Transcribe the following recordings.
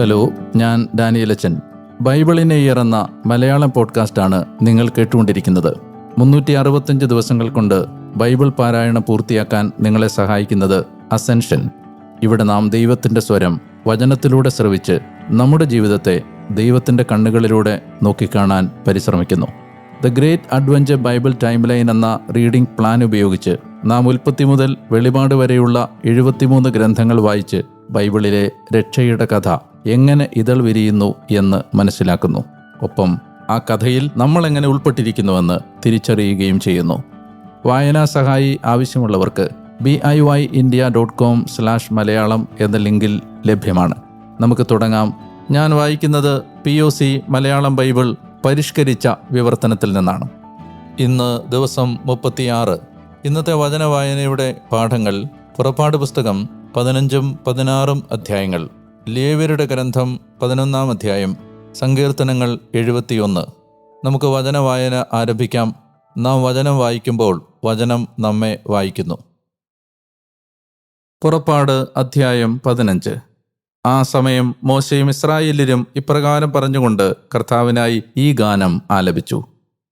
Hello ഞാൻ ഡാനിയലച്ചൻ ബൈബിളിനെ ഇറന്ന മലയാളം പോഡ്കാസ്റ്റാണ് നിങ്ങൾ കേട്ടുകൊണ്ടിരിക്കുന്നത്. മുന്നൂറ്റി അറുപത്തഞ്ച് ദിവസങ്ങൾ കൊണ്ട് ബൈബിൾ പാരായണം പൂർത്തിയാക്കാൻ നിങ്ങളെ സഹായിക്കുന്നത് അസെൻഷൻ. ഇവിടെ നാം ദൈവത്തിന്റെ സ്വരം വചനത്തിലൂടെ ശ്രവിച്ച് നമ്മുടെ ജീവിതത്തെ ദൈവത്തിന്റെ കണ്ണുകളിലൂടെ നോക്കിക്കാണാൻ പരിശ്രമിക്കുന്നു. The great adventure Bible time line എന്ന റീഡിംഗ് പ്ലാൻ ഉപയോഗിച്ച് നാം ഉൽപ്പത്തി മുതൽ വെളിപാട് വരെയുള്ള എഴുപത്തിമൂന്ന് ഗ്രന്ഥങ്ങൾ വായിച്ച് ബൈബിളിലെ രക്ഷയുടെ കഥ എങ്ങനെ ഇതൾ വിരിയുന്നു എന്ന് മനസ്സിലാക്കുന്നു. ഒപ്പം ആ കഥയിൽ നമ്മൾ എങ്ങനെ ഉൾപ്പെട്ടിരിക്കുന്നുവെന്ന് തിരിച്ചറിയുകയും ചെയ്യുന്നു. വായനാ സഹായി ആവശ്യമുള്ളവർക്ക് B I Y India dot com slash Malayalam എന്ന ലിങ്കിൽ ലഭ്യമാണ്. നമുക്ക് തുടങ്ങാം. ഞാൻ വായിക്കുന്നത് P O C Malayalam Bible പരിഷ്കരിച്ച വിവർത്തനത്തിൽ നിന്നാണ്. ഇന്ന് ദിവസം മുപ്പത്തിയാറ്. ഇന്നത്തെ വചന വായനയുടെ പാഠങ്ങൾ പുറപ്പാട് പുസ്തകം പതിനഞ്ചും പതിനാറും അധ്യായങ്ങൾ. ലേവ്യരുടെ ഗ്രന്ഥം പതിനൊന്നാം അധ്യായം സങ്കീർത്തനങ്ങൾ എഴുപത്തിയൊന്ന്. നമുക്ക് വചന വായന ആരംഭിക്കാം. നാം വചനം വായിക്കുമ്പോൾ വചനം നമ്മെ വായിക്കുന്നു. പുറപ്പാട് അധ്യായം പതിനഞ്ച്. ആ സമയം മോശയും ഇസ്രായേലിലും ഇപ്രകാരം പറഞ്ഞുകൊണ്ട് കർത്താവിനായി ഈ ഗാനം ആലപിച്ചു.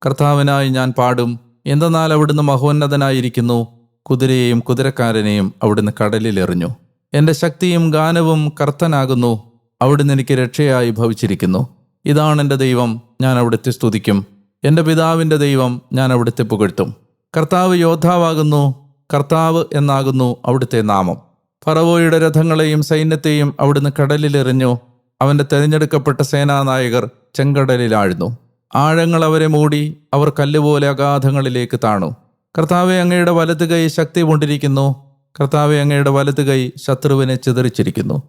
കർത്താവിനായി ഞാൻ പാടും. എന്തെന്നാൽ അവിടുന്ന് മഹോന്നതനായിരിക്കുന്നു. കുതിരയെയും കുതിരക്കാരനെയും അവിടുന്ന് കടലിലെറിഞ്ഞു. എന്റെ ശക്തിയും ഗാനവും കർത്തനാകുന്നു. അവിടുന്ന് എനിക്ക് രക്ഷയായി ഭവിച്ചിരിക്കുന്നു. ഇതാണ് എന്റെ ദൈവം ഞാൻ അവിടുത്തെ സ്തുതിക്കും. എന്റെ പിതാവിന്റെ ദൈവം ഞാൻ അവിടുത്തെ പുകഴ്ത്തും. കർത്താവ് യോദ്ധാവാകുന്നു കർത്താവ് എന്നാകുന്നു അവിടുത്തെ നാമം. ഫറവോയുടെ രഥങ്ങളെയും സൈന്യത്തെയും അവിടുന്ന് കടലിലെറിഞ്ഞു. അവന്റെ തെരഞ്ഞെടുക്കപ്പെട്ട സേനാനായകർ ചെങ്കടലിലാഴ്ന്നു. ആഴങ്ങൾ അവരെ മൂടി അവർ കല്ലുപോലെ അഗാധങ്ങളിലേക്ക് താണു. കർത്താവെ അങ്ങയുടെ വലത് കൈ ശക്തി കൊണ്ടിരിക്കുന്നു കർത്താവെ അങ്ങയുടെ വലത് കൈ ശത്രുവിനെ ചിതറിച്ചിരിക്കുന്നു.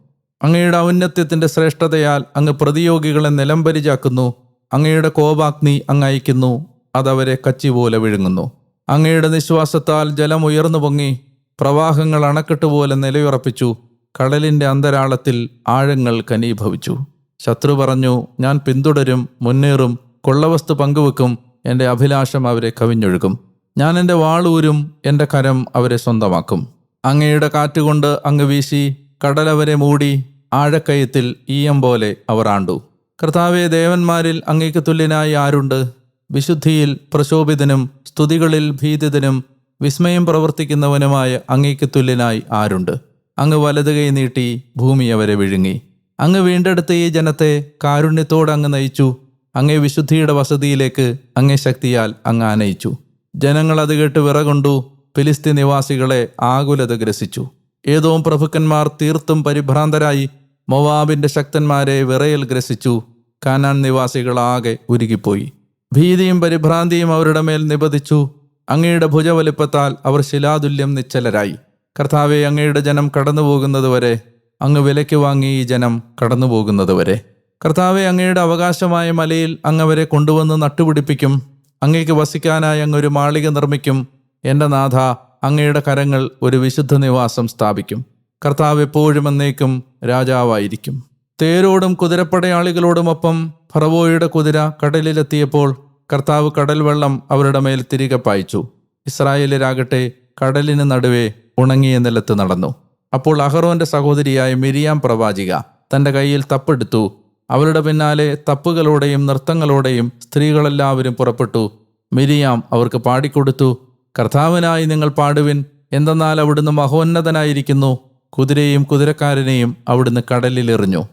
അങ്ങയുടെ ഔന്നത്യത്തിന്റെ ശ്രേഷ്ഠതയാൽ അങ്ങ് പ്രതിയോഗികളെ നിലംപരിചാക്കുന്നു. അങ്ങയുടെ കോപാഗ്നി അങ്ങ് അയക്കുന്നു അതവരെ കച്ചി പോലെ വിഴുങ്ങുന്നു. അങ്ങയുടെ നിശ്വാസത്താൽ ജലം ഉയർന്നു പൊങ്ങി. പ്രവാഹങ്ങൾ അണക്കെട്ട് പോലെ നിലയുറപ്പിച്ചു. കടലിന്റെ അന്തരാളത്തിൽ ആഴങ്ങൾ കനീഭവിച്ചു. ശത്രു പറഞ്ഞു ഞാൻ പിന്തുടരും മുന്നേറും കൊള്ളവസ്തു പങ്കുവെക്കും. എന്റെ അഭിലാഷം അവരെ കവിഞ്ഞൊഴുകും. ഞാൻ എന്റെ വാളൂരും എന്റെ കരം അവരെ സ്വന്തമാക്കും. അങ്ങയുടെ കാറ്റുകൊണ്ട് അങ്ങ് വീശി കടലവരെ മൂടി ആഴക്കയത്തിൽ ഈയം പോലെ അവർ ആണ്ടു. കർത്താവെ ദേവന്മാരിൽ അങ്ങേക്ക് തുല്യനായി ആരുണ്ട്? വിശുദ്ധിയിൽ പ്രശോഭിതനും സ്തുതികളിൽ ഭീതിതനും വിസ്മയം പ്രവർത്തിക്കുന്നവനുമായ അങ്ങേക്ക് തുല്യനായി ആരുണ്ട്? അങ്ങ് വലത് കൈ നീട്ടി ഭൂമി അവരെ വിഴുങ്ങി. അങ്ങ് വീണ്ടെടുത്ത ഈ ജനത്തെ കാരുണ്യത്തോടെ അങ്ങ് നയിച്ചു. അങ്ങേ വിശുദ്ധിയുടെ വസതിയിലേക്ക് അങ്ങേ ശക്തിയാൽ അങ്ങ് ആനയിച്ചു. ജനങ്ങൾ അത് കേട്ട് വിറകൊണ്ടു. ഫിലിസ്തീൻ നിവാസികളെ ആകുലത ഗ്രസിച്ചു. ഏതോ പ്രഭുക്കന്മാർ തീർത്തും പരിഭ്രാന്തരായി മൊവാബിന്റെ ശക്തന്മാരെ വിറയൽ ഗ്രസിച്ചു. കാനാൻ നിവാസികളാകെ ഉരുകിപ്പോയി. ഭീതിയും പരിഭ്രാന്തിയും അവരുടെ മേൽ നിപതിച്ചു. അങ്ങയുടെ ഭുജവലിപ്പത്താൽ അവർ ശിലാതുല്യം നിശ്ചലരായി. കർത്താവെ അങ്ങയുടെ ജനം കടന്നുപോകുന്നതുവരെ അങ്ങ് വിലയ്ക്ക് വാങ്ങി ഈ ജനം കടന്നുപോകുന്നതുവരെ കർത്താവെ അങ്ങയുടെ അവകാശമായ മലയിൽ അങ്ങ് അവരെ കൊണ്ടുവന്ന് നട്ടുപിടിപ്പിക്കും. അങ്ങേക്ക് വസിക്കാനായി അങ്ങ് ഒരു മാളിക നിർമ്മിക്കും. എന്റെ നാഥ അങ്ങയുടെ കരങ്ങൾ ഒരു വിശുദ്ധ നിവാസം സ്ഥാപിക്കും. കർത്താവ് എപ്പോഴും എന്നേക്കും രാജാവായിരിക്കും. തേരോടും കുതിരപ്പടയാളികളോടുമൊപ്പം ഫറവോയുടെ കുതിര കടലിലെത്തിയപ്പോൾ കർത്താവ് കടൽ വെള്ളം അവരുടെ മേൽ തിരികെ പായിച്ചു. ഇസ്രായേലരാകട്ടെ കടലിന് നടുവേ ഉണങ്ങിയ നിലത്ത് നടന്നു. അപ്പോൾ അഹറോന്റെ സഹോദരിയായ മിരിയാം പ്രവാചിക തന്റെ കയ്യിൽ തപ്പെടുത്തു. അവരുടെ പിന്നാലെ തപ്പുകളോടെയും നൃത്തങ്ങളോടെയും സ്ത്രീകളെല്ലാവരും പുറപ്പെട്ടു. മിരിയാം അവർക്ക് പാടിക്കൊടുത്തു. കർത്താവിനായി നിങ്ങൾ പാടുവിൻ. എന്തെന്നാൽ അവിടുന്ന് മഹോന്നതനായിരിക്കുന്നു. കുതിരയും കുതിരക്കാരനെയും അവിടുന്ന് കടലിലെറിഞ്ഞു.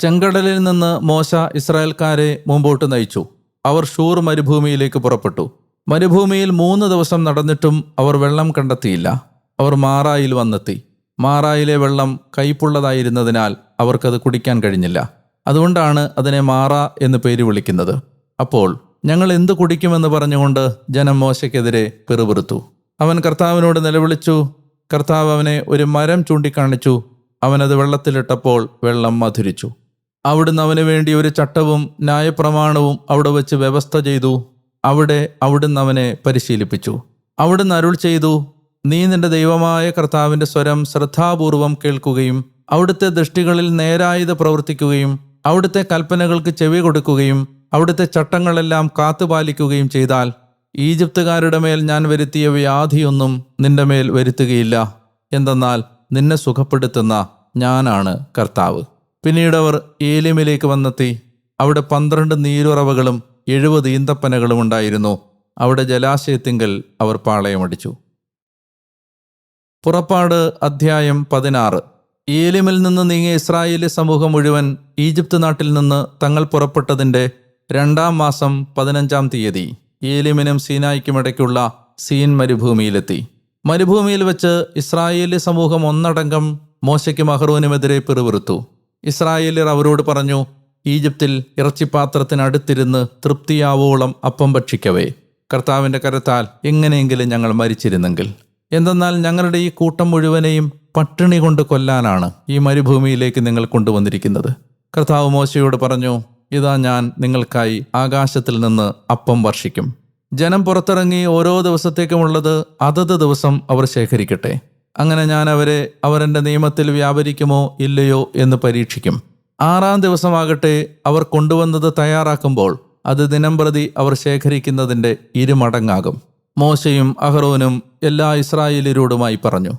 ചെങ്കടലിൽ നിന്ന് മോശ ഇസ്രായേൽക്കാരെ മുമ്പോട്ട് നയിച്ചു. അവർ ഷൂർ മരുഭൂമിയിലേക്ക് പുറപ്പെട്ടു. മരുഭൂമിയിൽ മൂന്ന് ദിവസം നടന്നിട്ടും അവർ വെള്ളം കണ്ടെത്തിയില്ല. അവർ മാറായിൽ വന്നെത്തി. മാറായിലെ വെള്ളം കയ്പുള്ളതായിരുന്നതിനാൽ അവർക്കത് കുടിക്കാൻ കഴിഞ്ഞില്ല. അതുകൊണ്ടാണ് അതിനെ മാറ എന്ന് പേര് വിളിക്കുന്നത്. അപ്പോൾ ഞങ്ങൾ എന്തു കുടിക്കുമെന്ന് പറഞ്ഞുകൊണ്ട് ജനം മോശയ്ക്കെതിരെ പിറുപിറുത്തു. അവൻ കർത്താവിനോട് നിലവിളിച്ചു. കർത്താവ് അവനെ ഒരു മരം ചൂണ്ടിക്കാണിച്ചു. അവനത് വെള്ളത്തിലിട്ടപ്പോൾ വെള്ളം മധുരിച്ചു. അവിടുന്ന് അവന് വേണ്ടി ഒരു ചട്ടവും ന്യായപ്രമാണവും അവിടെ വെച്ച് വ്യവസ്ഥ ചെയ്തു. അവിടെ അവിടുന്ന് അവനെ പരിശീലിപ്പിച്ചു. അവിടുന്ന് അരുൾ ചെയ്തു നീ നിന്റെ ദൈവമായ കർത്താവിന്റെ സ്വരം ശ്രദ്ധാപൂർവം കേൾക്കുകയും അവിടുത്തെ ദൃഷ്ടികളിൽ നേരായത് പ്രവർത്തിക്കുകയും അവിടുത്തെ കൽപ്പനകൾക്ക് ചെവി കൊടുക്കുകയും അവിടുത്തെ ചട്ടങ്ങളെല്ലാം കാത്തുപാലിക്കുകയും ചെയ്താൽ ഈജിപ്തുകാരുടെ മേൽ ഞാൻ വരുത്തിയ വ്യാധിയൊന്നും നിന്റെ മേൽ വരുത്തുകയില്ല. എന്തെന്നാൽ നിന്നെ സുഖപ്പെടുത്തുന്ന ഞാനാണ് കർത്താവ്. പിന്നീട് അവർ ഏലിമിലേക്ക് വന്നെത്തി. അവിടെ പന്ത്രണ്ട് നീരുറവകളും എഴുപത് ഈന്തപ്പനകളും ഉണ്ടായിരുന്നു. അവിടെ ജലാശയത്തിങ്കൽ അവർ പാളയമടിച്ചു. പുറപ്പാട് അധ്യായം പതിനാറ്. ഏലിമിൽ നിന്ന് നീങ്ങിയ ഇസ്രായേലി സമൂഹം മുഴുവൻ ഈജിപ്ത് നാട്ടിൽ നിന്ന് തങ്ങൾ പുറപ്പെട്ടതിന്റെ രണ്ടാം മാസം പതിനഞ്ചാം തീയതി ഏലിമിനും സീനായിക്കുമിടയ്ക്കുള്ള സീൻ മരുഭൂമിയിലെത്തി. മരുഭൂമിയിൽ വെച്ച് ഇസ്രായേലി സമൂഹം ഒന്നടങ്കം മോശയ്ക്കും അഹ്റോനുമെതിരെ പിറുപിറുത്തു. ഇസ്രായേലിയർ അവരോട് പറഞ്ഞു ഈജിപ്തിൽ ഇറച്ചിപ്പാത്രത്തിനടുത്തിരുന്ന് തൃപ്തിയാവോളം അപ്പം ഭക്ഷിക്കവേ. കർത്താവിന്റെ കരത്താൽ എങ്ങനെയെങ്കിലും ഞങ്ങൾ മരിച്ചിരുന്നെങ്കിൽ. എന്തെന്നാൽ ഞങ്ങളുടെ ഈ കൂട്ടം മുഴുവനെയും പട്ടിണി കൊണ്ട് കൊല്ലാനാണ് ഈ മരുഭൂമിയിലേക്ക് നിങ്ങൾ കൊണ്ടുവന്നിരിക്കുന്നത്. കർത്താവ് മോശയോട് പറഞ്ഞു ഇതാ ഞാൻ നിങ്ങൾക്കായി ആകാശത്തിൽ നിന്ന് അപ്പം വർഷിക്കും. ജനം പുറത്തിറങ്ങി ഓരോ ദിവസത്തേക്കുമുള്ളത് അതത് ദിവസം അവർ ശേഖരിക്കട്ടെ. അങ്ങനെ ഞാൻ അവരെ അവരെ നിയമത്തിൽ വ്യാപരിക്കുമോ ഇല്ലയോ എന്ന് പരീക്ഷിക്കും. ആറാം ദിവസമാകട്ടെ അവർ കൊണ്ടുവന്നത് തയ്യാറാക്കുമ്പോൾ അത് ദിനംപ്രതി അവർ ശേഖരിക്കുന്നതിന്റെ ഇരുമടങ്ങാകും. മോശയും അഹ്റോനും എല്ലാ ഇസ്രായേലരോടുമായി പറഞ്ഞു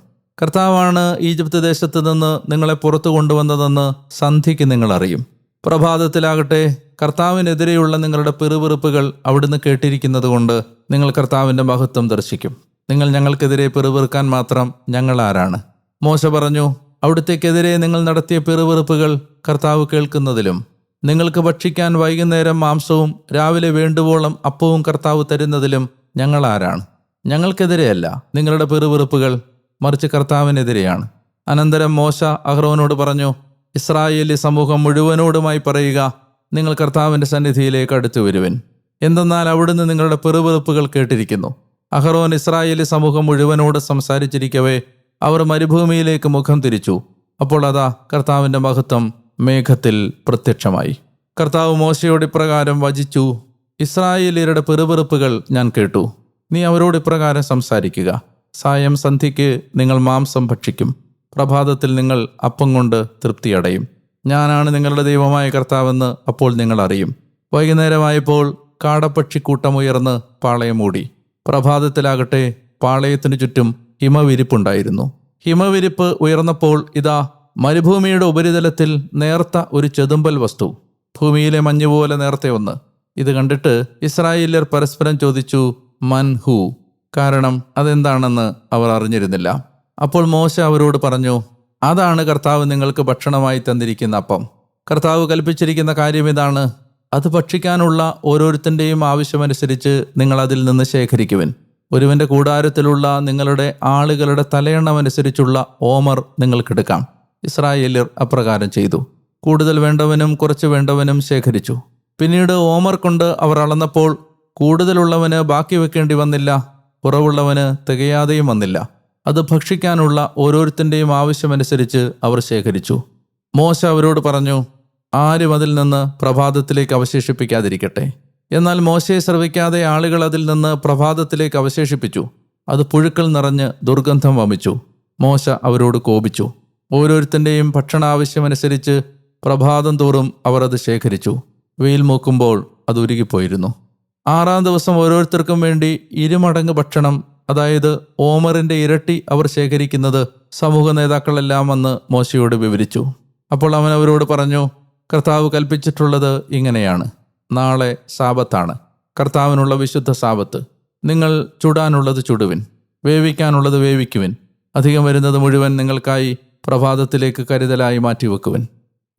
കർത്താവാണ് ഈജിപ്ത് ദേശത്ത് നിന്ന് നിങ്ങളെ പുറത്തു കൊണ്ടുവന്നതെന്ന് സന്ധിക്ക് നിങ്ങൾ അറിയും. പ്രഭാതത്തിലാകട്ടെ കർത്താവിനെതിരെയുള്ള നിങ്ങളുടെ പിറുപിറുപ്പുകൾ അവിടുന്ന് കേട്ടിരിക്കുന്നത് കൊണ്ട് നിങ്ങൾ കർത്താവിന്റെ മഹത്വം ദർശിക്കും. നിങ്ങൾ ഞങ്ങൾക്കെതിരെ പിറുപിറുക്കാൻ മാത്രം ഞങ്ങൾ ആരാണ്? മോശ പറഞ്ഞു അവിടുത്തേക്കെതിരെ നിങ്ങൾ നടത്തിയ പിറുപിറുപ്പുകൾ കർത്താവ് കേൾക്കുന്നതിലും നിങ്ങൾക്ക് ഭക്ഷിക്കാൻ വൈകുന്നേരം മാംസവും രാവിലെ വേണ്ടുവോളം അപ്പവും കർത്താവ് തരുന്നതിലും ഞങ്ങൾ ആരാണ് ഞങ്ങൾക്കെതിരെയല്ല നിങ്ങളുടെ പെറുവെറുപ്പുകൾ മറിച്ച് കർത്താവിനെതിരെയാണ്. അനന്തരം മോശ അഹ്റോനോട് പറഞ്ഞു ഇസ്രായേലി സമൂഹം മുഴുവനോടുമായി പറയുക നിങ്ങൾ കർത്താവിന്റെ സന്നിധിയിലേക്ക് അടുത്തു വരുവിൻ. എന്തെന്നാൽ അവിടുന്ന് നിങ്ങളുടെ പെറുവെറുപ്പുകൾ കേട്ടിരിക്കുന്നു. അഹ്റോൻ ഇസ്രായേലി സമൂഹം മുഴുവനോട് സംസാരിച്ചിരിക്കവേ അവർ മരുഭൂമിയിലേക്ക് മുഖം തിരിച്ചു. അപ്പോൾ അതാ കർത്താവിന്റെ മഹത്വം മേഘത്തിൽ പ്രത്യക്ഷമായി. കർത്താവ് മോശയോട് ഇപ്രകാരം വചിച്ചു ഇസ്രായേലിയരുടെ പെറുപെറുപ്പുകൾ ഞാൻ കേട്ടു. നീ അവരോട് ഇപ്രകാരം സംസാരിക്കുക. സായം സന്ധിക്ക് നിങ്ങൾ മാംസം ഭക്ഷിക്കും. പ്രഭാതത്തിൽ നിങ്ങൾ അപ്പം കൊണ്ട് തൃപ്തിയടയും ഞാനാണ് നിങ്ങളുടെ ദൈവമായ കർത്താവെന്ന് അപ്പോൾ നിങ്ങൾ അറിയും. വൈകുന്നേരമായപ്പോൾ കാടപ്പക്ഷിക്കൂട്ടമുയർന്ന് പാളയം മൂടി. പ്രഭാതത്തിലാകട്ടെ പാളയത്തിനു ചുറ്റും ഹിമവിരിപ്പുണ്ടായിരുന്നു. ഹിമവിരിപ്പ് ഉയർന്നപ്പോൾ ഇതാ മരുഭൂമിയുടെ ഉപരിതലത്തിൽ നേർത്ത ഒരു ചെതുമ്പൽ വസ്തു. ഭൂമിയിലെ മഞ്ഞുപോലെ നേർത്ത ഒന്ന് ഇത് കണ്ടിട്ട് ഇസ്രായേല്യർ പരസ്പരം ചോദിച്ചു മൻ ഹു? കാരണം അതെന്താണെന്ന് അവർ അറിഞ്ഞിരുന്നില്ല. അപ്പോൾ മോശ അവരോട് പറഞ്ഞു അതാണ് കർത്താവ് നിങ്ങൾക്ക് ഭക്ഷണമായി തന്നിരിക്കുന്ന അപ്പം. കർത്താവ് കൽപ്പിച്ചിരിക്കുന്ന കാര്യം ഇതാണ്. അത് ഭക്ഷിക്കാനുള്ള ഓരോരുത്തന്റെയും ആവശ്യമനുസരിച്ച് നിങ്ങൾ അതിൽ നിന്ന് ശേഖരിക്കുവിൻ. ഒരുവന്റെ കൂടാരത്തിലുള്ള നിങ്ങളുടെ ആളുകളുടെ തലയെണ്ണമനുസരിച്ചുള്ള ഓമർ നിങ്ങൾക്കെടുക്കാം ഇസ്രായേല്യർ അപ്രകാരം ചെയ്തു. കൂടുതൽ വേണ്ടവനും കുറച്ച് വേണ്ടവനും ശേഖരിച്ചു. പിന്നീട് ഓമർ കൊണ്ട് അവർ അളന്നപ്പോൾ കൂടുതലുള്ളവന് ബാക്കി വെക്കേണ്ടി വന്നില്ല കുറവുള്ളവന് തികയാതെയും വന്നില്ല. അത് ഭക്ഷിക്കാനുള്ള ഓരോരുത്തന്റെയും ആവശ്യമനുസരിച്ച് അവർ ശേഖരിച്ചു. മോശ അവരോട് പറഞ്ഞു ആരും അതിൽ നിന്ന് പ്രഭാതത്തിലേക്ക് അവശേഷിപ്പിക്കാതിരിക്കട്ടെ. എന്നാൽ മോശയെ ശ്രവിക്കാതെ ആളുകൾ അതിൽ നിന്ന് പ്രഭാതത്തിലേക്ക് അവശേഷിപ്പിച്ചു. അത് പുഴുക്കൾ നിറഞ്ഞ് ദുർഗന്ധം വമിച്ചു. മോശ അവരോട് കോപിച്ചു. ഓരോരുത്തന്റെയും ഭക്ഷണാവശ്യമനുസരിച്ച് പ്രഭാതം തോറും അവർ അത് ശേഖരിച്ചു. വെയിൽ മൂക്കുമ്പോൾ അത് ഉരുകിപ്പോയിരുന്നു. ആറാം ദിവസം ഓരോരുത്തർക്കും വേണ്ടി ഇരുമടങ്ങ് ഭക്ഷണം അതായത് ഓമറിന്റെ ഇരട്ടി അവർ ശേഖരിക്കുന്നത് സമൂഹ നേതാക്കളെല്ലാം വന്ന് മോശയോട് വിവരിച്ചു. അപ്പോൾ അവൻ അവരോട് പറഞ്ഞു കർത്താവ് കൽപ്പിച്ചിട്ടുള്ളത് ഇങ്ങനെയാണ്. നാളെ സാപത്താണ് കർത്താവിനുള്ള വിശുദ്ധ സാപത്ത് നിങ്ങൾ ചുടാനുള്ളത് ചുടുവിൻ. വേവിക്കാനുള്ളത് വേവിക്കുവിൻ. അധികം വരുന്നത് മുഴുവൻ നിങ്ങൾക്കായി പ്രഭാതത്തിലേക്ക് കരുതലായി മാറ്റിവെക്കുവിൻ.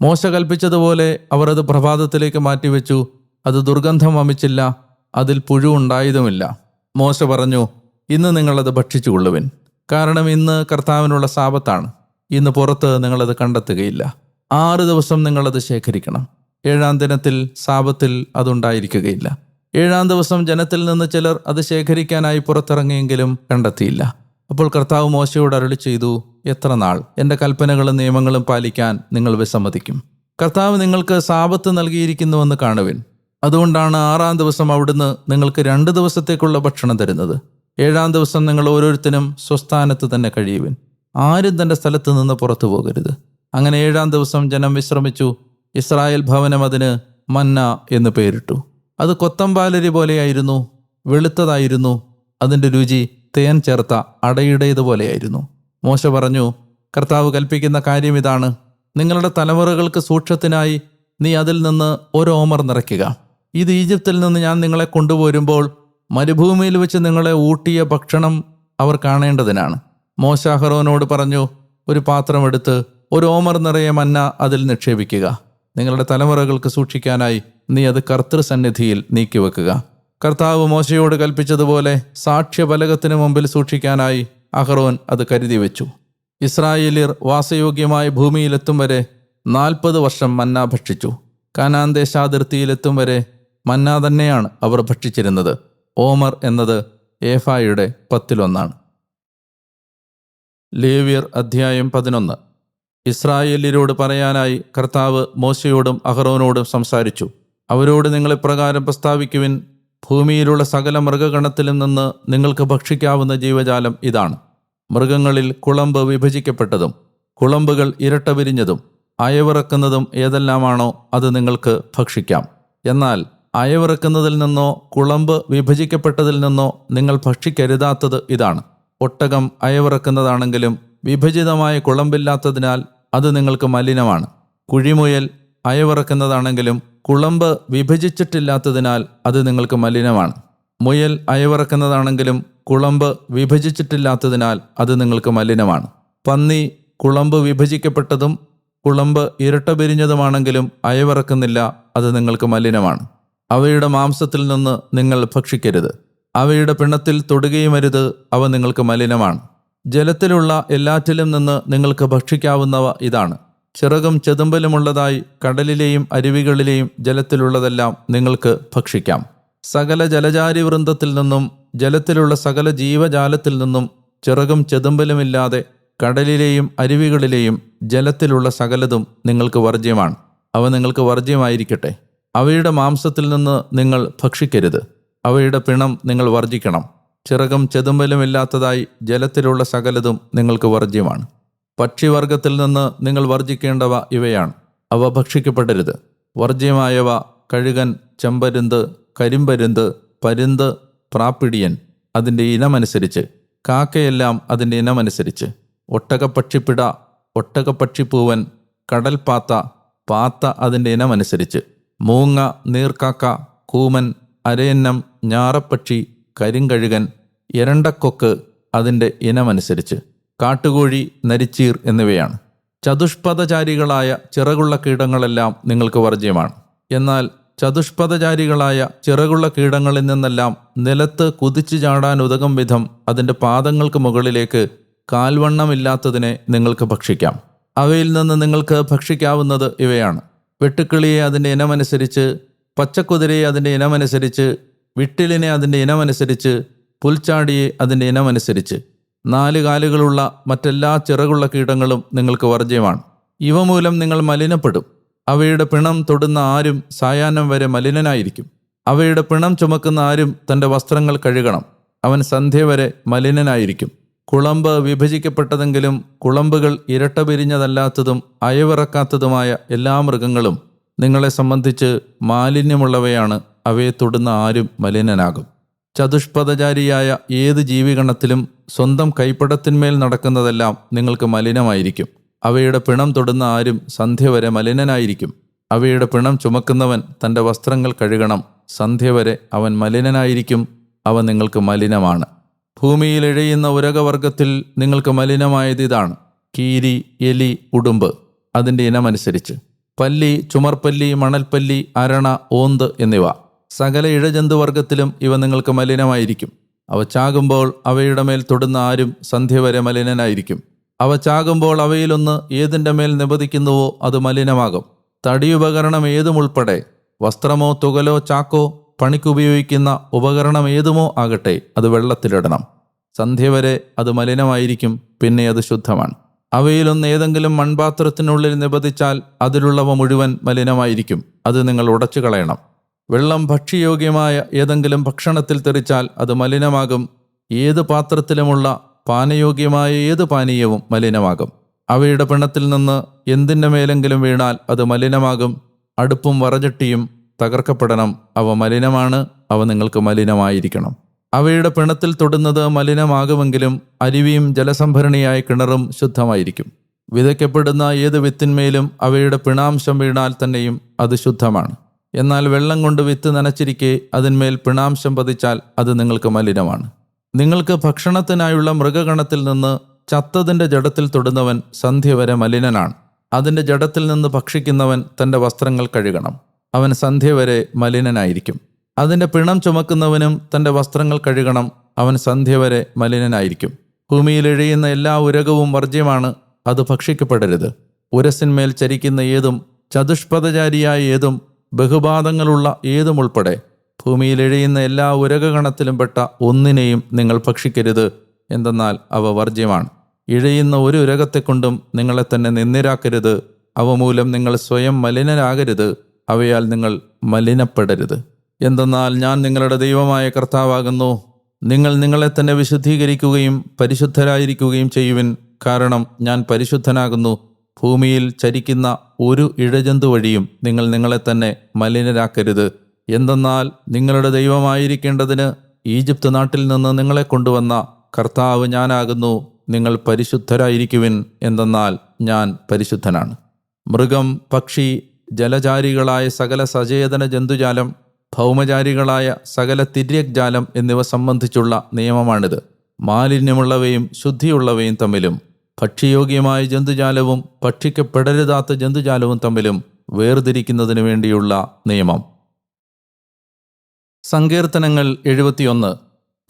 മോശ കൽപ്പിച്ചതുപോലെ അവർ അത് പ്രഭാതത്തിലേക്ക് മാറ്റിവെച്ചു. അത് ദുർഗന്ധം വമിച്ചില്ല. അതിൽ പുഴു ഉണ്ടായതുമില്ല. മോശ പറഞ്ഞു ഇന്ന് നിങ്ങളത് ഭക്ഷിച്ചുകൊള്ളുവിൻ. കാരണം ഇന്ന് കർത്താവിനുള്ള സാപത്താണ് ഇന്ന് പുറത്ത് നിങ്ങളത് കണ്ടെത്തുകയില്ല. ആറ് ദിവസം നിങ്ങളത് ശേഖരിക്കണം. ഏഴാം ദിനത്തിൽ സാപത്തിൽ അതുണ്ടായിരിക്കുകയില്ല. ഏഴാം ദിവസം ജനത്തിൽ നിന്ന് ചിലർ അത് ശേഖരിക്കാനായി പുറത്തിറങ്ങിയെങ്കിലും കണ്ടെത്തിയില്ല. അപ്പോൾ കർത്താവ് മോശയോട് അരുളി ചെയ്തു എത്ര നാൾ എന്റെ കൽപ്പനകളും നിയമങ്ങളും പാലിക്കാൻ നിങ്ങൾ വിസമ്മതിക്കും. കർത്താവ് നിങ്ങൾക്ക് സാപത്ത് നൽകിയിരിക്കുന്നുവെന്ന് കാണുവിൻ. അതുകൊണ്ടാണ് ആറാം ദിവസം അവിടുന്ന് നിങ്ങൾക്ക് രണ്ട് ദിവസത്തേക്കുള്ള ഭക്ഷണം തരുന്നത്. ഏഴാം ദിവസം നിങ്ങൾ ഓരോരുത്തരും സ്വസ്ഥാനത്ത് തന്നെ കഴിയുവിൻ. ആരും തന്റെ സ്ഥലത്ത് നിന്ന് പുറത്തു പോകരുത്. അങ്ങനെ ഏഴാം ദിവസം ജനം വിശ്രമിച്ചു. ഇസ്രായേൽ ഭവനം അതിന് മന്ന എന്ന് പേരിട്ടു. അത് കൊത്തമ്പാലരി പോലെയായിരുന്നു വെളുത്തതായിരുന്നു. അതിന്റെ രുചി തേൻ ചേർത്ത അടയുടേതുപോലെയായിരുന്നു. മോശ പറഞ്ഞു കർത്താവ് കൽപ്പിക്കുന്ന കാര്യം ഇതാണ്. നിങ്ങളുടെ തലമുറകൾക്ക് സൂക്ഷത്തിനായി നീ അതിൽ നിന്ന് ഒരു ഓമർ നിറയ്ക്കുക. ഇത് ഈജിപ്തിൽ നിന്ന് ഞാൻ നിങ്ങളെ കൊണ്ടുപോരുമ്പോൾ മരുഭൂമിയിൽ വെച്ച് നിങ്ങളെ ഊട്ടിയ ഭക്ഷണം അവർ കാണേണ്ടതിനാണ്. മോശാഹറോനോട് പറഞ്ഞു ഒരു പാത്രം എടുത്ത് ഒരു ഓമർ നിറയെ മന്ന അതിൽ നിക്ഷേപിക്കുക. നിങ്ങളുടെ തലമുറകൾക്ക് സൂക്ഷിക്കാനായി നീ അത് കർത്തൃസന്നിധിയിൽ നീക്കിവെക്കുക. കർത്താവ് മോശയോട് കൽപ്പിച്ചതുപോലെ സാക്ഷ്യബലകത്തിന് മുമ്പിൽ സൂക്ഷിക്കാനായി അഹറോൻ അത് കരുതി വെച്ചു. ഇസ്രായേലിയർ വാസയോഗ്യമായ ഭൂമിയിലെത്തും വരെ നാൽപ്പത് വർഷം മന്ന ഭക്ഷിച്ചു. കാനാൻ ദേശാതിർത്തിയിലെത്തും വരെ മന്ന തന്നെയാണ് അവർ ഭക്ഷിച്ചിരുന്നത്. ഓമർ എന്നത് ഏഫായുടെ പത്തിലൊന്നാണ്. ലേവ്യർ അധ്യായം പതിനൊന്ന്. ഇസ്രായേലിയരോട് പറയാനായി കർത്താവ് മോശയോടും അഹ്റോനോടും സംസാരിച്ചു. അവരോട് നിങ്ങൾ ഇപ്രകാരം പ്രസ്താവിക്കുവിൻ ഭൂമിയിലുള്ള സകല മൃഗഗണത്തിലും നിന്ന് നിങ്ങൾക്ക് ഭക്ഷിക്കാവുന്ന ജീവജാലം ഇതാണ്. മൃഗങ്ങളിൽ കുളമ്പ് വിഭജിക്കപ്പെട്ടതും കുളമ്പുകൾ ഇരട്ട വിരിഞ്ഞതും അയവിറക്കുന്നതും ഏതെല്ലാമാണോ അത് നിങ്ങൾക്ക് ഭക്ഷിക്കാം. എന്നാൽ അയവിറക്കുന്നതിൽ നിന്നോ കുളമ്പ് വിഭജിക്കപ്പെട്ടതിൽ നിന്നോ നിങ്ങൾ ഭക്ഷിക്കരുതാത്തത് ഇതാണ്. ഒട്ടകം അയവിറക്കുന്നതാണെങ്കിലും വിഭജിതമായ കുളമ്പില്ലാത്തതിനാൽ അത് നിങ്ങൾക്ക് മലിനമാണ്. കുഴിമുയൽ അയവിറക്കുന്നതാണെങ്കിലും കുളമ്പ് വിഭജിച്ചിട്ടില്ലാത്തതിനാൽ അത് നിങ്ങൾക്ക് മലിനമാണ്. മുയൽ അയവിറക്കുന്നതാണെങ്കിലും കുളമ്പ് വിഭജിച്ചിട്ടില്ലാത്തതിനാൽ അത് നിങ്ങൾക്ക് മലിനമാണ്. പന്നി കുളമ്പ് വിഭജിക്കപ്പെട്ടതും കുളമ്പ് ഇരട്ട പിരിഞ്ഞതുമാണെങ്കിലും അയവിറക്കുന്നില്ല അത് നിങ്ങൾക്ക് മലിനമാണ്. അവയുടെ മാംസത്തിൽ നിന്ന് നിങ്ങൾ ഭക്ഷിക്കരുത്. അവയുടെ പിണത്തിൽ തൊടുകയും അരുത് അവ നിങ്ങൾക്ക് മലിനമാണ്. ജലത്തിലുള്ള എല്ലാറ്റിലും നിന്ന് നിങ്ങൾക്ക് ഭക്ഷിക്കാവുന്നവ ഇതാണ്. ചിറകും ചെതുമ്പലുമുള്ളതായി കടലിലെയും അരുവികളിലെയും ജലത്തിലുള്ളതെല്ലാം നിങ്ങൾക്ക് ഭക്ഷിക്കാം. സകല ജലചാരി വൃന്ദത്തിൽ നിന്നും ജലത്തിലുള്ള സകല ജീവജാലത്തിൽ നിന്നും ചിറകും ചെതുമ്പലുമില്ലാതെ കടലിലെയും അരുവികളിലെയും ജലത്തിലുള്ള സകലതും നിങ്ങൾക്ക് വർജ്യമാണ്. അവ നിങ്ങൾക്ക് വർജ്യമായിരിക്കട്ടെ. അവയുടെ മാംസത്തിൽ നിന്ന് നിങ്ങൾ ഭക്ഷിക്കരുത്. അവയുടെ പിണം നിങ്ങൾ വർജിക്കണം ചിറകും ചെതുമ്പലുമില്ലാത്തതായി ജലത്തിലുള്ള സകലതും നിങ്ങൾക്ക് വർജ്യമാണ്. പക്ഷിവർഗത്തിൽ നിന്ന് നിങ്ങൾ വർജിക്കേണ്ടവ ഇവയാണ്. അവ ഭക്ഷിക്കപ്പെടരുത്. വർജ്യമായവ കഴുകൻ ചെമ്പരുന്ത് കരിമ്പരുന്ത് പരുന്ത് പ്രാപ്പിടിയൻ അതിന്റെ ഇനമനുസരിച്ച്. കാക്കയെല്ലാം അതിന്റെ ഇനമനുസരിച്ച്. ഒട്ടകപ്പക്ഷിപ്പിട ഒട്ടകപ്പക്ഷിപ്പൂവൻ കടൽപ്പാത്ത പാത്ത അതിന്റെ ഇനമനുസരിച്ച്. മൂങ്ങ നീർക്കാക്ക കൂമൻ അരയന്നം ഞാറപ്പക്ഷി കരിങ്കഴുകൻ എരണ്ടക്കൊക്ക് അതിന്റെ ഇനമനുസരിച്ച്. കാട്ടുകോഴി നരിച്ചീർ എന്നിവയാണ്. ചതുഷ്പദചാരികളായ ചിറകുള്ള കീടങ്ങളെല്ലാം നിങ്ങൾക്ക് വർജ്യമാണ്. എന്നാൽ ചതുഷ്പദചാരികളായ ചിറകുള്ള കീടങ്ങളിൽ നിന്നെല്ലാം നിലത്ത് കുതിച്ചു ചാടാൻ ഉതകം വിധം അതിന്റെ പാദങ്ങൾക്ക് മുകളിലേക്ക് കാൽവണ്ണമില്ലാത്തതിനെ നിങ്ങൾക്ക് ഭക്ഷിക്കാം. അവയിൽ നിന്ന് നിങ്ങൾക്ക് ഭക്ഷിക്കാവുന്നത് ഇവയാണ്. വെട്ടുക്കിളിയെ അതിന്റെ ഇനമനുസരിച്ച് പച്ചക്കുതിരയെ അതിന്റെ ഇനമനുസരിച്ച് വിട്ടിലിനെ അതിന്റെ ഇനമനുസരിച്ച് പുൽച്ചാടിയെ അതിന്റെ ഇനമനുസരിച്ച്. നാല് കാലുകളുള്ള മറ്റെല്ലാ ചിറകുള്ള കീടങ്ങളും നിങ്ങൾക്ക് വർജ്യമാണ്. ഇവ മൂലം നിങ്ങൾ മലിനപ്പെടും. അവയുടെ പിണം തൊടുന്ന ആരും സായാഹ്നം വരെ മലിനനായിരിക്കും. അവയുടെ പിണം ചുമക്കുന്ന ആരും തന്റെ വസ്ത്രങ്ങൾ കഴുകണം. അവൻ സന്ധ്യ വരെ മലിനനായിരിക്കും. കുളമ്പ് വിഭജിക്കപ്പെട്ടതെങ്കിലും കുളമ്പുകൾ ഇരട്ട പിരിഞ്ഞതല്ലാത്തതും അയവിറക്കാത്തതുമായ എല്ലാ മൃഗങ്ങളും നിങ്ങളെ സംബന്ധിച്ച് മാലിന്യമുള്ളവയാണ്. അവയെ തൊടുന്ന ആരും മലിനനാകും. ചതുഷ്പദചാരിയായ ഏത് ജീവിഗണത്തിലും സ്വന്തം കൈപ്പടത്തിന്മേൽ നടക്കുന്നതെല്ലാം നിങ്ങൾക്ക് മലിനമായിരിക്കും. അവയുടെ പിണം തൊടുന്ന ആരും സന്ധ്യ വരെ മലിനനായിരിക്കും. അവയുടെ പിണം ചുമക്കുന്നവൻ തന്റെ വസ്ത്രങ്ങൾ കഴുകണം. സന്ധ്യ വരെ അവൻ മലിനനായിരിക്കും. അവ നിങ്ങൾക്ക് മലിനമാണ്. ഭൂമിയിൽ ഇഴയുന്ന ഉരകവർഗത്തിൽ നിങ്ങൾക്ക് മലിനമായത് ഇതാണ്. കീരി എലി ഉടുമ്പ്. അതിന്റെ ഇനമനുസരിച്ച് പല്ലി ചുമർപ്പല്ലി മണൽപ്പല്ലി അരണ ഓന്ത് എന്നിവ. സകല ഇഴജന്തുവർഗത്തിലും ഇവ നിങ്ങൾക്ക് മലിനമായിരിക്കും. അവ ചാകുമ്പോൾ അവയുടെ മേൽ തൊടുന്ന ആരും സന്ധ്യ വരെ മലിനനായിരിക്കും. അവ ചാകുമ്പോൾ അവയിലൊന്ന് ഏതിന്റെ മേൽ നിബദിക്കുന്നുവോ അത് മലിനമാകും. തടിയുപകരണം ഏതുമുൾപ്പെടെ വസ്ത്രമോ തുകലോ ചാക്കോ പണിക്കുപയോഗിക്കുന്ന ഉപകരണം ഏതുമോ ആകട്ടെ അത് വെള്ളത്തിലിടണം. സന്ധ്യ വരെ അത് മലിനമായിരിക്കും പിന്നെ അത് ശുദ്ധമാണ്. അവയിലൊന്ന് ഏതെങ്കിലും മൺപാത്രത്തിനുള്ളിൽ നിബദിച്ചാൽ അതിലുള്ളവ മുഴുവൻ മലിനമായിരിക്കും. അത് നിങ്ങൾ ഉടച്ചു കളയണം വെള്ളം ഭക്ഷ്യയോഗ്യമായ ഏതെങ്കിലും ഭക്ഷണത്തിൽ തെറിച്ചാൽ അത് മലിനമാകും. ഏത് പാത്രത്തിലുമുള്ള പാനയോഗ്യമായ ഏത് പാനീയവും മലിനമാകും. അവയുടെ പിണത്തിൽ നിന്ന് എന്തിന്റെ മേലെങ്കിലും വീണാൽ അത് മലിനമാകും. അടുപ്പും വറചട്ടിയും തകർക്കപ്പെടണം. അവ മലിനമാണ്. അവ നിങ്ങൾക്ക് മലിനമായിരിക്കണം. അവയുടെ പിണത്തിൽ തൊടുന്നത് മലിനമാകുമെങ്കിലും അരുവിയും ജലസംഭരണിയായ കിണറും ശുദ്ധമായിരിക്കും. വിതയ്ക്കപ്പെടുന്ന ഏത് വിത്തിന്മേലും അവയുടെ പിണാംശം വീണാൽ തന്നെയും അത് ശുദ്ധമാണ്. എന്നാൽ വെള്ളം കൊണ്ട് വിത്ത് നനച്ചിരിക്കെ അതിന്മേൽ പിണാംശം പതിച്ചാൽ അത് നിങ്ങൾക്ക് മലിനമാണ്. നിങ്ങൾക്ക് ഭക്ഷണത്തിനായുള്ള മൃഗഗണത്തിൽ നിന്ന് ചത്തതിന്റെ ജഡത്തിൽ തൊടുന്നവൻ സന്ധ്യ വരെ മലിനനാണ്. അതിന്റെ ജഡത്തിൽ നിന്ന് ഭക്ഷിക്കുന്നവൻ തന്റെ വസ്ത്രങ്ങൾ കഴുകണം. അവൻ സന്ധ്യ വരെ മലിനനായിരിക്കും. അതിന്റെ പിണം ചുമക്കുന്നവനും തന്റെ വസ്ത്രങ്ങൾ കഴുകണം. അവൻ സന്ധ്യ വരെ മലിനനായിരിക്കും. ഭൂമിയിൽ എഴിയുന്ന എല്ലാ ഉരകവും വർജ്യമാണ്. അത് ഭക്ഷിക്കപ്പെടരുത്. ഉരസിന്മേൽ ചരിക്കുന്ന ഏതും ചതുഷ്പഥചാരിയായ ഏതും ബഹുപാദങ്ങളുള്ള ഏതുമുൾപ്പെടെ ഭൂമിയിൽ എഴിയുന്ന എല്ലാ ഉരകഗണത്തിലും പെട്ട ഒന്നിനെയും നിങ്ങൾ ഭക്ഷിക്കരുത് എന്തെന്നാൽ അവ വർജ്യമാണ്. ഇഴയുന്ന ഒരു ഉരകത്തെക്കൊണ്ടും നിങ്ങളെ തന്നെ നിന്നിരാക്കരുത് അവ മൂലം നിങ്ങൾ സ്വയം മലിനരാകരുത്. അവയാൽ നിങ്ങൾ മലിനപ്പെടരുത്. എന്തെന്നാൽ ഞാൻ നിങ്ങളുടെ ദൈവമായ കർത്താവാകുന്നു. നിങ്ങൾ നിങ്ങളെ തന്നെ വിശുദ്ധീകരിക്കുകയും പരിശുദ്ധരായിരിക്കുകയും ചെയ്യുവിൻ. കാരണം ഞാൻ പരിശുദ്ധനാകുന്നു ഭൂമിയിൽ ചരിക്കുന്ന ഒരു ഇഴജന്തു വഴിയും നിങ്ങൾ നിങ്ങളെ തന്നെ മലിനരാക്കരുത്. എന്തെന്നാൽ നിങ്ങളുടെ ദൈവമായിരിക്കേണ്ടതിന് ഈജിപ്ത് നാട്ടിൽ നിന്ന് നിങ്ങളെ കൊണ്ടുവന്ന കർത്താവ് ഞാനാകുന്നു നിങ്ങൾ പരിശുദ്ധരായിരിക്കുവിൻ എന്തെന്നാൽ ഞാൻ പരിശുദ്ധനാണ്. മൃഗം പക്ഷി ജലചാരികളായ സകല സചേതന ജന്തുജാലം ഭൗമചാരികളായ സകല തിര്യക് ജാലം എന്നിവ സംബന്ധിച്ചുള്ള നിയമമാണിത്. മാലിന്യമുള്ളവയും ശുദ്ധിയുള്ളവയും തമ്മിലും ഭക്ഷ്യയോഗ്യമായ ജന്തുജാലവും ഭക്ഷിക്കപ്പെടരുതാത്ത ജന്തുജാലവും തമ്മിലും വേർതിരിക്കുന്നതിന് വേണ്ടിയുള്ള നിയമം. സങ്കീർത്തനങ്ങൾ എഴുപത്തിയൊന്ന്.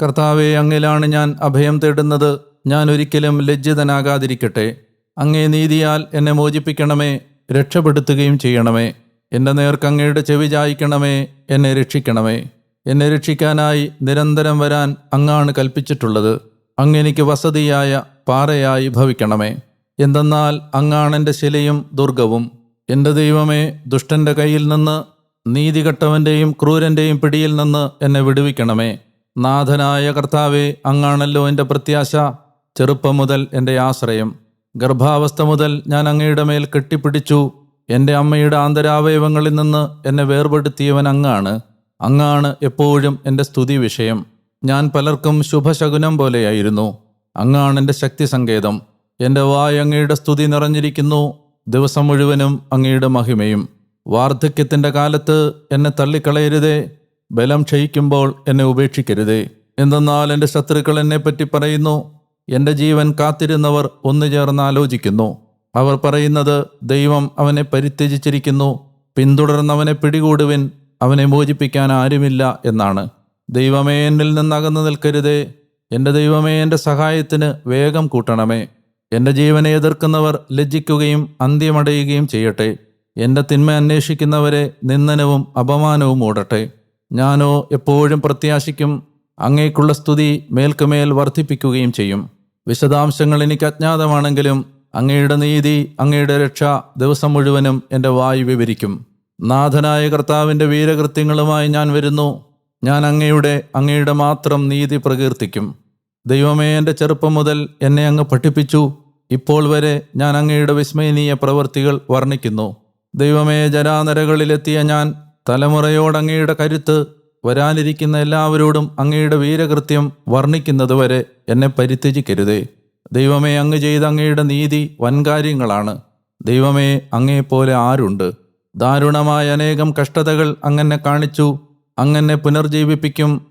കർത്താവെ അങ്ങിലാണ് ഞാൻ അഭയം തേടുന്നത്. ഞാൻ ഒരിക്കലും ലജ്ജിതനാകാതിരിക്കട്ടെ. അങ്ങേ നീതിയാൽ എന്നെ മോചിപ്പിക്കണമേ. രക്ഷപ്പെടുത്തുകയും ചെയ്യണമേ. എന്റെ നേർക്ക് അങ്ങയുടെ ചെവി ചായ്ക്കണമേ. എന്നെ രക്ഷിക്കണമേ. എന്നെ രക്ഷിക്കാനായി നിരന്തരം വരാൻ അങ്ങാണ് കൽപ്പിച്ചിട്ടുള്ളത്. അങ്ങെനിക്ക് വസതിയായ പാറയായി ഭവിക്കണമേ. എന്തെന്നാൽ അങ്ങാണെന്റെ ശിലയും ദുർഗവും എന്റെ ദൈവമേ ദുഷ്ടന്റെ കയ്യിൽ നിന്ന് നീതികെട്ടവന്റെയും ക്രൂരന്റെയും പിടിയിൽ നിന്ന് എന്നെ വിടുവിക്കണമേ. നാഥനായ കർത്താവെ അങ്ങാണല്ലോ എന്റെ പ്രത്യാശ. ചെറുപ്പം മുതൽ എന്റെ ആശ്രയം. ഗർഭാവസ്ഥ മുതൽ ഞാൻ അങ്ങയുടെ മേൽ കെട്ടിപ്പിടിച്ചു. എന്റെ അമ്മയുടെ ആന്തരാവയവങ്ങളിൽ നിന്ന് എന്നെ വേർപെടുത്തിയവൻ അങ്ങാണ്. അങ്ങാണ് എപ്പോഴും എന്റെ സ്തുതി വിഷയം ഞാൻ പലർക്കും ശുഭശകുനം പോലെയായിരുന്നു. അങ്ങാണ് എന്റെ ശക്തി സങ്കേതം എന്റെ വായ് അങ്ങയുടെ സ്തുതി നിറഞ്ഞിരിക്കുന്നു. ദിവസം മുഴുവനും അങ്ങയുടെ മഹിമയും. വാർദ്ധക്യത്തിന്റെ കാലത്ത് എന്നെ തള്ളിക്കളയരുതേ. ബലം ക്ഷയിക്കുമ്പോൾ എന്നെ ഉപേക്ഷിക്കരുതേ. എന്തെന്നാൽ എന്റെ ശത്രുക്കൾ എന്നെപ്പറ്റി പറയുന്നു. എന്റെ ജീവൻ കാത്തിരുന്നവർ ഒന്നു ചേർന്ന് ആലോചിക്കുന്നു. അവർ പറയുന്നത് ദൈവം അവനെ പരിത്യജിച്ചിരിക്കുന്നു. പിന്തുടർന്നവനെ പിടികൂടുവിൻ. അവനെ മോചിപ്പിക്കാൻ ആരുമില്ല എന്നാണ്. ദൈവമേ എന്നിൽ നിന്നകന്നു നിൽക്കരുതേ. എന്റെ ദൈവമേ എന്റെ സഹായത്തിന് വേഗം കൂട്ടണമേ. എന്റെ ജീവനെ എതിർക്കുന്നവർ ലജ്ജിക്കുകയും അന്ത്യമടയുകയും ചെയ്യട്ടെ. എന്റെ തിന്മ അന്വേഷിക്കുന്നവരെ നിന്ദനവും അപമാനവും ഓടട്ടെ ഞാനോ എപ്പോഴും പ്രത്യാശിക്കും അങ്ങേക്കുള്ള സ്തുതി മേൽക്കുമേൽ വർദ്ധിപ്പിക്കുകയും ചെയ്യും. വിശദാംശങ്ങൾ എനിക്ക് അജ്ഞാതമാണെങ്കിലും അങ്ങയുടെ നീതി അങ്ങയുടെ രക്ഷ ദിവസം മുഴുവനും എന്റെ വായു വിവരിക്കും. നാഥനായ കർത്താവിന്റെ വീരകൃത്യങ്ങളുമായി ഞാൻ വരുന്നു. ഞാൻ അങ്ങയുടെ അങ്ങയുടെ മാത്രം നീതി പ്രകീർത്തിക്കും. ദൈവമേ എന്റെ ചെറുപ്പം മുതൽ എന്നെ അങ്ങ് പഠിപ്പിച്ചു. ഇപ്പോൾ വരെ ഞാൻ അങ്ങയുടെ വിസ്മയനീയ പ്രവൃത്തികൾ വർണിക്കുന്നു. ദൈവമേ ജരാനരകളിലെത്തിയ ഞാൻ തലമുറയോടങ്ങയുടെ കരുത്ത് വരാനിരിക്കുന്ന എല്ലാവരോടും അങ്ങയുടെ വീരകൃത്യം വർണിക്കുന്നതുവരെ എന്നെ പരിത്യജിക്കരുതേ. ദൈവമേ അങ്ങ് ചെയ്ത അങ്ങയുടെ നീതി വൻകാര്യങ്ങളാണ്. ദൈവമേ അങ്ങയെപ്പോലെ ആരുണ്ട്? ദാരുണമായ അനേകം കഷ്ടതകൾ അങ്ങനെ കാണിച്ചു. അങ്ങനെ പുനർജീവിപ്പിക്കും.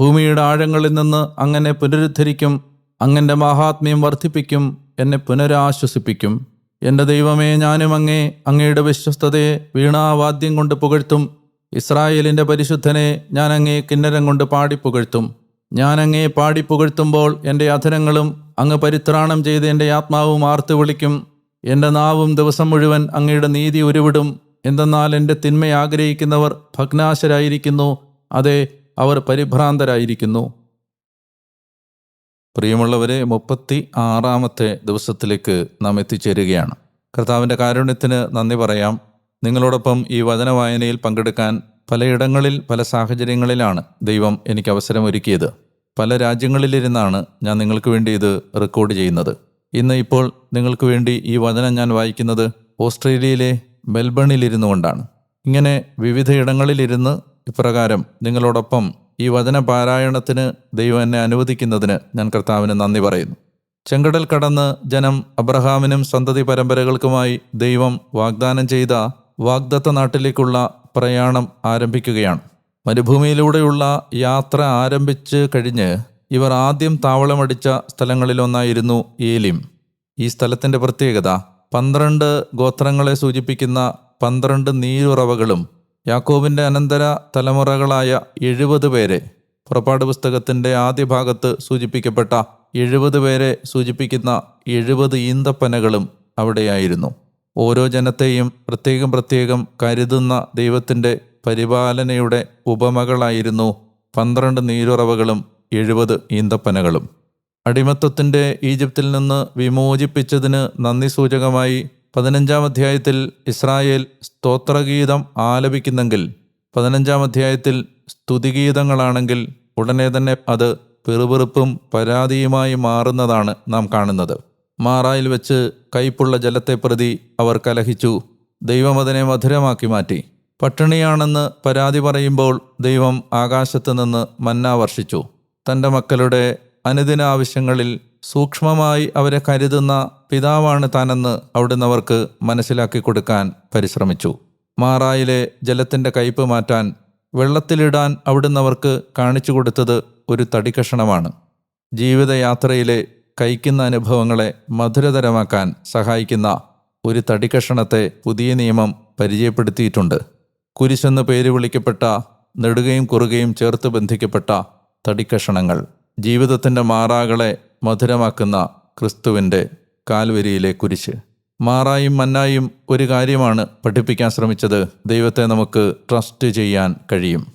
ഭൂമിയുടെ ആഴങ്ങളിൽ നിന്ന് അങ്ങനെ പുനരുദ്ധരിക്കും. അങ്ങന്റെ മഹാത്മ്യം വർദ്ധിപ്പിക്കും. എന്നെ പുനരാശ്വസിപ്പിക്കും. എന്റെ ദൈവമേ ഞാനും അങ്ങേ അങ്ങയുടെ വിശ്വസ്തതയെ വീണാവാദ്യം കൊണ്ട് പുകഴ്ത്തും. ഇസ്രായേലിന്റെ പരിശുദ്ധനെ ഞാൻ അങ്ങേ കിന്നരം കൊണ്ട് പാടിപ്പുകഴ്ത്തും. ഞാൻ അങ്ങേ പാടിപ്പുകഴ്ത്തുമ്പോൾ എന്റെ അധരങ്ങളും അങ്ങ് പരിത്രാണം ചെയ്ത് എന്റെ ആത്മാവും ആർത്തു വിളിക്കും എന്റെ നാവും ദിവസം മുഴുവൻ അങ്ങയുടെ നീതി ഉരുവിടും. എന്തെന്നാൽ എന്റെ തിന്മ ആഗ്രഹിക്കുന്നവർ ഭഗ്നാശരായിരിക്കുന്നു അതെ അവർ പരിഭ്രാന്തരായിരിക്കുന്നു. പ്രിയമുള്ളവരെ മുപ്പത്തി ആറാമത്തെ ദിവസത്തിലേക്ക് നാം എത്തിച്ചേരുകയാണ്. കർത്താവിന്റെ കാരുണ്യത്തിന് നന്ദി പറയാം. നിങ്ങളോടൊപ്പം ഈ വചന വായനയിൽ പങ്കെടുക്കാൻ പലയിടങ്ങളിൽ പല സാഹചര്യങ്ങളിലാണ് ദൈവം എനിക്ക് അവസരമൊരുക്കിയത്. പല രാജ്യങ്ങളിലിരുന്നാണ് ഞാൻ നിങ്ങൾക്ക് വേണ്ടി ഇത് റെക്കോർഡ് ചെയ്യുന്നത്. ഇന്ന് ഇപ്പോൾ നിങ്ങൾക്ക് വേണ്ടി ഈ വചനം ഞാൻ വായിക്കുന്നത് ഓസ്ട്രേലിയയിലെ മെൽബണിലിരുന്നു കൊണ്ടാണ് ഇങ്ങനെ വിവിധയിടങ്ങളിലിരുന്ന് ഇപ്രകാരം നിങ്ങളോടൊപ്പം ഈ വചന പാരായണത്തിന് ദൈവം എന്നെ അനുവദിക്കുന്നതിന് ഞാൻ കർത്താവിന് നന്ദി പറയുന്നു. ചെങ്കടൽ കടന്ന് ജനം അബ്രഹാമിനും സന്തതി പരമ്പരകൾക്കുമായി ദൈവം വാഗ്ദാനം ചെയ്ത വാഗ്ദത്ത നാട്ടിലേക്കുള്ള പ്രയാണം ആരംഭിക്കുകയാണ്. മരുഭൂമിയിലൂടെയുള്ള യാത്ര ആരംഭിച്ച് കഴിഞ്ഞ് ഇവർ ആദ്യം താവളമടിച്ച സ്ഥലങ്ങളിലൊന്നായിരുന്നു ഏലിം. ഈ സ്ഥലത്തിന്റെ പ്രത്യേകത പന്ത്രണ്ട് ഗോത്രങ്ങളെ സൂചിപ്പിക്കുന്ന പന്ത്രണ്ട് നീരുറവകളും യാക്കോബിന്റെ അനന്തര തലമുറകളായ എഴുപത് പേരെ പുറപ്പാട് പുസ്തകത്തിന്റെ ആദ്യ ഭാഗത്ത് സൂചിപ്പിക്കപ്പെട്ട എഴുപത് പേരെ സൂചിപ്പിക്കുന്ന എഴുപത് ഈന്തപ്പനകളും അവിടെയായിരുന്നു. ഓരോ ജനത്തെയും പ്രത്യേകം പ്രത്യേകം കരുതുന്ന ദൈവത്തിന്റെ പരിപാലനയുടെ ഉപമകളായിരുന്നു പന്ത്രണ്ട് നീരുറവകളും എഴുപത് ഈന്തപ്പനകളും. അടിമത്വത്തിന്റെ ഈജിപ്തിൽ നിന്ന് വിമോചിപ്പിച്ചതിന് നന്ദി സൂചകമായി പതിനഞ്ചാം അധ്യായത്തിൽ ഇസ്രായേൽ സ്തോത്രഗീതം ആലപിക്കുന്നെങ്കിൽ പതിനഞ്ചാം അധ്യായത്തിൽ സ്തുതിഗീതങ്ങളാണെങ്കിൽ ഉടനെ തന്നെ അത് പിറുപിറുപ്പും പരാതിയുമായി മാറുന്നതാണ് നാം കാണുന്നത്. മാറായിൽ വെച്ച് കൈപ്പുള്ള ജലത്തെ പ്രതി അവർ കലഹിച്ചു ദൈവം അതിനെ മധുരമാക്കി മാറ്റി. പട്ടിണിയാണെന്ന് പരാതി പറയുമ്പോൾ ദൈവം ആകാശത്ത് നിന്ന് മന്ന വർഷിച്ചു. തന്റെ മക്കളുടെ അനുദിന ആവശ്യങ്ങളിൽ സൂക്ഷ്മമായി അവരെ കരുതുന്ന പിതാവാണ് താനെന്ന് അവിടുന്ന് അവർക്ക് മനസ്സിലാക്കി കൊടുക്കാൻ പരിശ്രമിച്ചു. മാറായിലെ ജലത്തിന്റെ കയ്പ് മാറ്റാൻ വെള്ളത്തിലിടാൻ അവിടുന്ന് അവർക്ക് കാണിച്ചു കൊടുത്തത് ഒരു തടിക്കഷണമാണ്. ജീവിതയാത്രയിലെ കഴിക്കുന്ന അനുഭവങ്ങളെ മധുരതരമാക്കാൻ സഹായിക്കുന്ന ഒരു തടിക്കഷണത്തെ പുതിയ നിയമം പരിചയപ്പെടുത്തിയിട്ടുണ്ട്. കുരിശെന്ന് പേര് വിളിക്കപ്പെട്ട നെടുകയും കുറുകയും ചേർത്ത് ബന്ധിക്കപ്പെട്ട തടിക്കഷണങ്ങൾ. ജീവിതത്തിന്റെ മാറാകളെ മധുരമാക്കുന്ന ക്രിസ്തുവിന്റെ കാൽവരിയിലെ കുരിശ്. മാറായും മന്നായും ഒരു കാര്യമാണ് പഠിപ്പിക്കാൻ ശ്രമിച്ചത്. ദൈവത്തെ നമുക്ക് ട്രസ്റ്റ് ചെയ്യാൻ കഴിയും.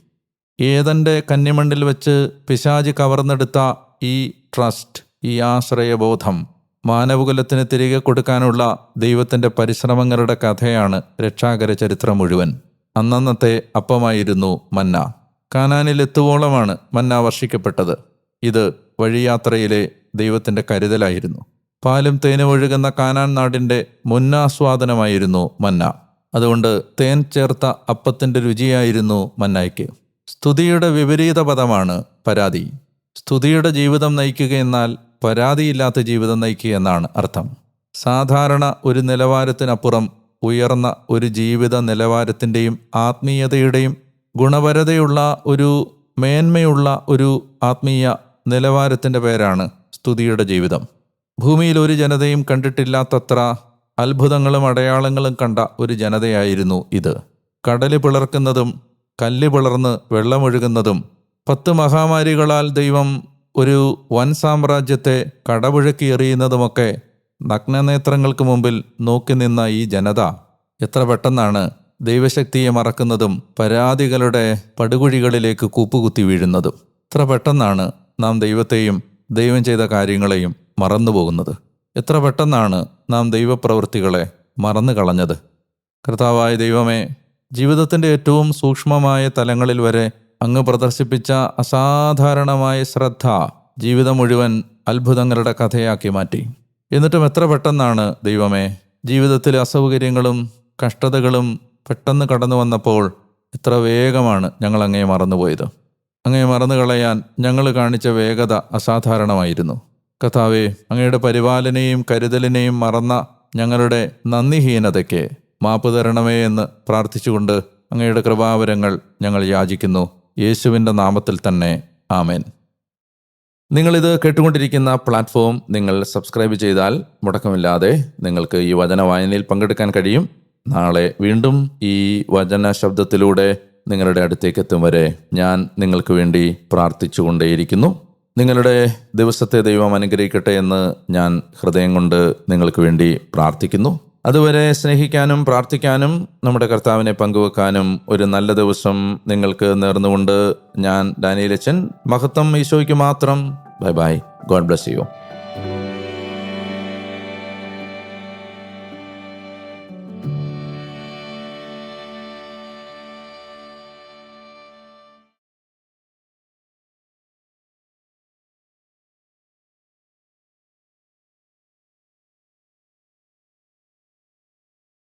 ഏതന്റെ കന്നിമണ്ണിൽ വെച്ച് പിശാജ് കവർന്നെടുത്ത ഈ ട്രസ്റ്റ് ഈ ആശ്രയബോധം മാനവകുലത്തിന് തിരികെ കൊടുക്കാനുള്ള ദൈവത്തിന്റെ പരിശ്രമങ്ങളുടെ കഥയാണ് രക്ഷാകര ചരിത്രം മുഴുവൻ. അന്നന്നത്തെ അപ്പമായിരുന്നു മന്ന. കാനാനിൽ എത്തുവോളമാണ് മന്ന വർഷിക്കപ്പെട്ടത്. ഇത് വഴിയാത്രയിലെ ദൈവത്തിന്റെ കരുതലായിരുന്നു. പാലും തേനും ഒഴുകുന്ന കാനാൻ നാടിന്റെ മുന്നാസ്വാദനമായിരുന്നു മന്ന. അതുകൊണ്ട് തേൻ ചേർത്ത അപ്പത്തിന്റെ രുചിയായിരുന്നു മന്നായ്ക്ക്. സ്തുതിയുടെ വിപരീത പദമാണ് പരാതി. സ്തുതിയുടെ ജീവിതം നയിക്കുക എന്നാൽ പരാതിയില്ലാത്ത ജീവിതം നയിക്കുക എന്നാണ് അർത്ഥം. സാധാരണ ഒരു നിലവാരത്തിനപ്പുറം ഉയർന്ന ഒരു ജീവിത നിലവാരത്തിന്റെയും ആത്മീയതയുടെയും ഗുണപരതയുള്ള ഒരു മേന്മയുള്ള ഒരു ആത്മീയ നിലവാരത്തിന്റെ പേരാണ് സ്തുതിയുടെ ജീവിതം. ഭൂമിയിൽ ഒരു ജനതയും കണ്ടിട്ടില്ലാത്തത്ര അത്ഭുതങ്ങളും അടയാളങ്ങളും കണ്ട ഒരു ജനതയായിരുന്നു ഇത്. കടൽ പിളർക്കുന്നതും കല്ല് പിളർന്ന് വെള്ളമൊഴുകുന്നതും പത്ത് മഹാമാരികളാൽ ദൈവം ഒരു വൻ സാമ്രാജ്യത്തെ കടപുഴക്കി എറിയുന്നതുമൊക്കെ നഗ്നനേത്രങ്ങൾക്ക് മുമ്പിൽ നോക്കി നിന്ന ഈ ജനത എത്ര പെട്ടെന്നാണ് ദൈവശക്തിയെ മറക്കുന്നതും പരാതികളുടെ പടുകുഴികളിലേക്ക് കൂപ്പുകുത്തി വീഴുന്നതും. എത്ര പെട്ടെന്നാണ് നാം ദൈവത്തെയും ദൈവം ചെയ്ത കാര്യങ്ങളെയും മറന്നുപോകുന്നത്. എത്ര പെട്ടെന്നാണ് നാം ദൈവപ്രവൃത്തികളെ മറന്നു കളഞ്ഞത് കർത്താവായ ദൈവമേ ജീവിതത്തിന്റെ ഏറ്റവും സൂക്ഷ്മമായ തലങ്ങളിൽ വരെ അങ്ങ് പ്രദർശിപ്പിച്ച അസാധാരണമായ ശ്രദ്ധ ജീവിതം മുഴുവൻ അത്ഭുതങ്ങളുടെ കഥയാക്കി മാറ്റി. എന്നിട്ടും എത്ര പെട്ടെന്നാണ് ദൈവമേ ജീവിതത്തിലെ അസൗകര്യങ്ങളും കഷ്ടതകളും പെട്ടെന്ന് കടന്നു വന്നപ്പോൾ എത്ര വേഗമാണ് ഞങ്ങൾ അങ്ങയെ മറന്നുപോയത്. അങ്ങയെ മറന്നു കളയാൻ ഞങ്ങൾ കാണിച്ച വേഗത അസാധാരണമായിരുന്നു. കഥാവേ അങ്ങയുടെ പരിപാലനയും കരുതലിനെയും മറന്ന ഞങ്ങളുടെ നന്ദിഹീനതയ്ക്ക് മാപ്പ് തരണമേ എന്ന് പ്രാർത്ഥിച്ചുകൊണ്ട് അങ്ങയുടെ കൃപാവരങ്ങൾ ഞങ്ങൾ യാചിക്കുന്നു. യേശുവിന്റെ നാമത്തിൽ തന്നെ. ആമേൻ. നിങ്ങളിത് കേട്ടുകൊണ്ടിരിക്കുന്ന പ്ലാറ്റ്ഫോം നിങ്ങൾ സബ്സ്ക്രൈബ് ചെയ്താൽ മുടക്കമില്ലാതെ നിങ്ങൾക്ക് ഈ വചന വായനയിൽ പങ്കെടുക്കാൻ കഴിയും. നാളെ വീണ്ടും ഈ വചന ശബ്ദത്തിലൂടെ നിങ്ങളുടെ അടുത്തേക്ക് എത്തും വരെ ഞാൻ നിങ്ങൾക്ക് വേണ്ടി പ്രാർത്ഥിച്ചുകൊണ്ടേയിരിക്കുന്നു. നിങ്ങളുടെ ദിവസത്തെ ദൈവം അനുഗ്രഹിക്കട്ടെ എന്ന് ഞാൻ ഹൃദയം കൊണ്ട് നിങ്ങൾക്ക് വേണ്ടി പ്രാർത്ഥിക്കുന്നു. അതുവരെ സ്നേഹിക്കാനും പ്രാർത്ഥിക്കാനും നമ്മുടെ കർത്താവിനെ പങ്കുവെക്കാനും ഒരു നല്ല ദിവസം നിങ്ങൾക്ക് നേർന്നുകൊണ്ട് ഞാൻ ഡാനിയലച്ചൻ മഹത്വം ഈശോയ്ക്ക് മാത്രം. Bye bye. God bless you.